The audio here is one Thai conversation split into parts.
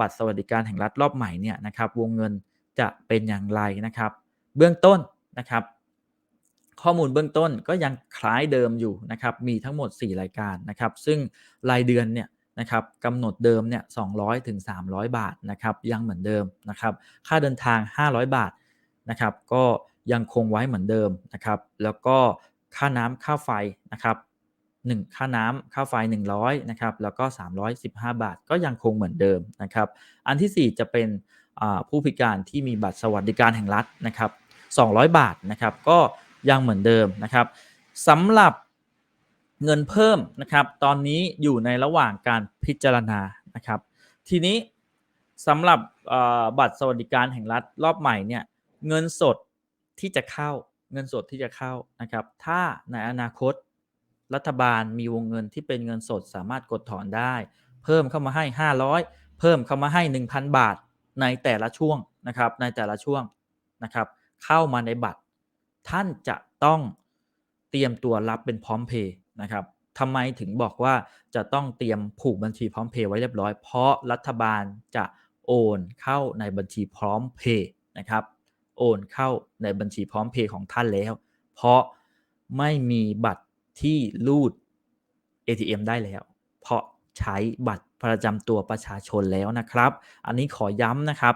บัตรสวัสดิการแห่งรัฐรอบใหม่เนี่ยนะครับวงเงินจะเป็นอย่างไรนะครับ เบื้องต้นนะครับ ข้อมูลเบื้องต้นก็ยังคล้ายเดิมอยู่นะครับมีทั้งหมด 4 รายการนะครับ ซึ่งรายเดือนเนี่ยนะครับกำหนดเดิมเนี่ย200ถึง300 บาทนะครับยังเหมือนเดิมนะครับ ค่าเดินทาง 500 บาทนะครับ ก็ยังคงไว้เหมือนเดิมนะครับ แล้วก็ค่าน้ำค่าไฟนะครับ 1 ค่าน้ำค่าไฟ 100นะครับแล้วก็ 315 บาทก็ยังคงเหมือนเดิมนะครับอันที่ 4 จะเป็นผู้พิการที่มีบัตรสวัสดิการแห่งรัฐนะครับ200 บาทนะครับก็ยังเหมือนเดิมนะครับสำหรับเงินเพิ่มนะครับตอนนี้อยู่ในระหว่างการพิจารณานะครับทีนี้สำหรับบัตรสวัสดิการแห่งรัฐรอบใหม่เนี่ยเงินสดที่จะเข้าเงินสดที่จะเข้านะครับถ้าในอนาคต รัฐบาลมีวงเงินที่เป็นเงินสดสามารถกดถอนได้ เพิ่มเข้ามาให้ 500 เพิ่มเข้ามาให้ 1,000 บาทในแต่ละช่วงนะครับในแต่ละช่วงนะครับเข้ามาในบัตร ท่านจะต้องเตรียมตัวรับเป็นพร้อมเพย์นะครับทำไมถึงบอกว่าจะต้องเตรียมผูกบัญชีพร้อมเพย์ไว้เรียบร้อย เพราะรัฐบาลจะโอนเข้าในบัญชีพร้อมเพย์นะครับโอนเข้าในบัญชีพร้อมเพย์ของท่านแล้ว เพราะไม่มีบัตร ที่รูด ATM ได้แล้ว เพราะใช้บัตรประจำตัวประชาชนแล้วนะครับ อันนี้ขอย้ำนะครับ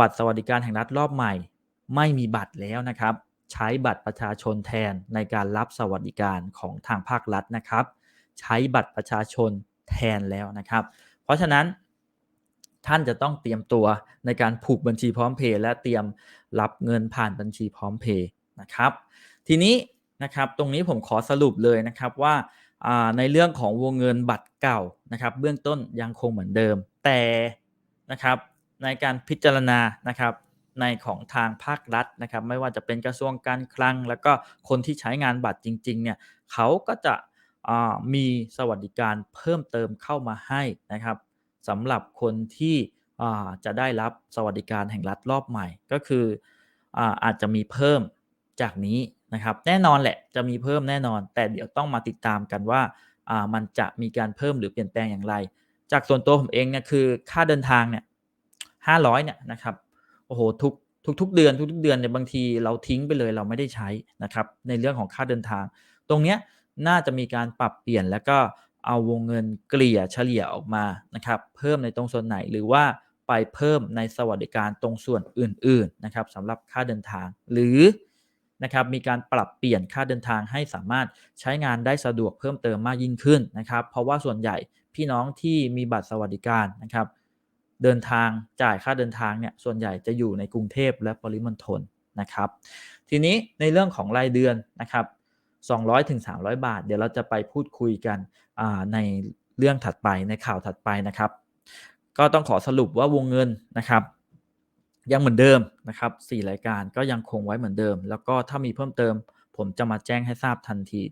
บัตรสวัสดิการแห่งรัฐรอบใหม่ ไม่มีบัตรแล้วนะครับ ใช้บัตรประชาชนแทนในการรับสวัสดิการของทางภาครัฐนะครับ ใช้บัตรประชาชนแทนแล้วนะครับ เพราะฉะนั้นท่านจะต้องเตรียมตัวในการผูกบัญชีพร้อมเพย์และเตรียมรับเงินผ่านบัญชีพร้อมเพย์นะครับ ทีนี้ นะครับ ตรงนี้ผมขอสรุปเลยนะครับว่าในเรื่องของวงเงินบัตรเก่านะครับ เบื้องต้นยังคงเหมือนเดิม แต่นะครับในการพิจารณานะครับในของทางภาครัฐนะครับ ไม่ว่าจะเป็นกระทรวงการคลัง แล้วก็คนที่ใช้งานบัตรจริงๆเนี่ยเขาก็จะมีสวัสดิการเพิ่มเติมเข้ามาให้นะครับสำหรับคนที่จะได้รับสวัสดิการแห่งรัฐรอบใหม่ก็คืออาจจะมีเพิ่มจากนี้ นะครับแน่นอนแหละจะมีเพิ่มแน่นอน แต่เดี๋ยวต้องมาติดตามกันว่ามันจะมีการเพิ่มหรือเปลี่ยนแปลงอย่างไร จากส่วนตัวผมเองเนี่ยคือค่าเดินทางเนี่ยห้าร้อยเนี่ยนะครับโอ้โหทุกทุกทุกเดือนทุกๆเดือนเนี่ยบางทีเราทิ้งไปเลยเราไม่ได้ใช้นะครับในเรื่องของค่าเดินทาง ตรงเนี้ยน่าจะมีการปรับเปลี่ยนแล้วก็เอาวงเงินเกลี่ยเฉลี่ยออกมานะครับเพิ่มในตรงส่วนไหนหรือว่าไปเพิ่มในสวัสดิการตรงส่วนอื่นๆนะครับสำหรับค่าเดินทางหรือ นะครับมีการปรับเปลี่ยนค่าเดินทางให้สามารถใช้งานได้สะดวกเพิ่มเติมมากยิ่งขึ้นนะครับ เพราะว่าส่วนใหญ่พี่น้องที่มีบัตรสวัสดิการนะครับเดินทางจ่ายค่าเดินทางเนี่ยส่วนใหญ่จะอยู่ในกรุงเทพและปริมณฑลนะครับ ทีนี้ในเรื่องของรายเดือนนะครับ200ถึง300 บาท เดี๋ยวเราจะไปพูดคุยกันในเรื่องถัดไปในข่าวถัดไปนะครับ ก็ต้องขอสรุปว่าวงเงินนะครับ ยังเหมือนเดิมนะครับ4รายการก็ยังคงไว้เหมือนเดิม แล้วก็ถ้ามีเพิ่มเติม ผมจะมาแจ้งให้ทราบทันที